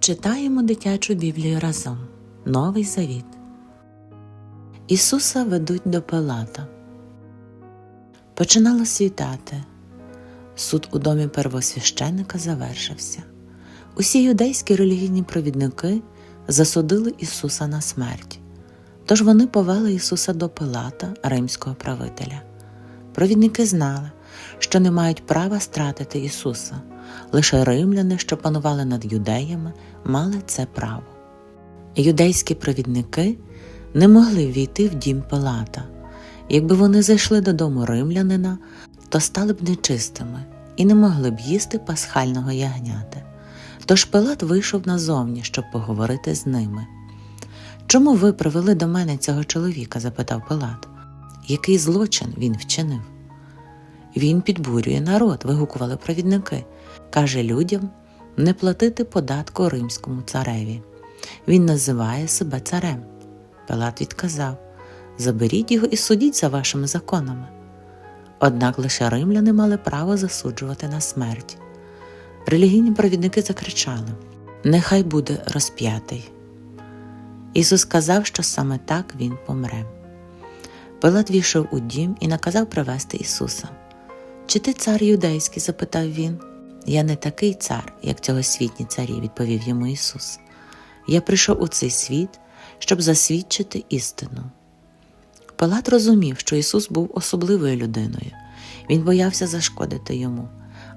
Читаємо дитячу Біблію разом. Новий Завіт. Ісуса ведуть до Пилата. Починало світати. Суд у домі первосвященника завершився. Усі юдейські релігійні провідники засудили Ісуса на смерть. Тож вони повели Ісуса до Пилата, римського правителя. Провідники знали, що не мають права стратити Ісуса. Лише римляни, що панували над юдеями, мали це право. Юдейські провідники не могли війти в дім Пилата. Якби вони зайшли додому римлянина, то стали б нечистими і не могли б їсти пасхального ягнята. Тож Пилат вийшов назовні, щоб поговорити з ними. Чому ви привели до мене цього чоловіка? запитав Пилат. Який злочин він вчинив? Він підбурює народ, вигукували провідники. Каже людям не платити податку римському цареві. Він називає себе царем. Пилат відказав Заберіть його і судіть за вашими законами. Однак лише римляни мали право засуджувати на смерть. Релігійні провідники закричали Нехай буде розп'ятий. Ісус сказав, що саме так Він помре. Пилат війшов у дім і наказав привезти Ісуса. Чи ти цар юдейський? запитав він. Я не такий цар, як цьогосвітні царі, відповів йому Ісус. Я прийшов у цей світ, щоб засвідчити істину. Пилат розумів, що Ісус був особливою людиною. Він боявся зашкодити йому,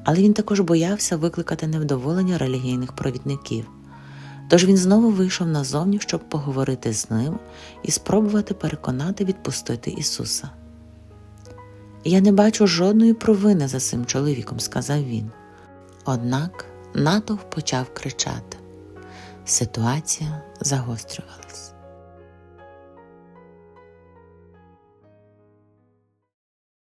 але він також боявся викликати невдоволення релігійних провідників. Тож він знову вийшов назовні, щоб поговорити з ним і спробувати переконати відпустити Ісуса. Я не бачу жодної провини за цим чоловіком, сказав він. Однак натовп почав кричати. Ситуація загострювалась.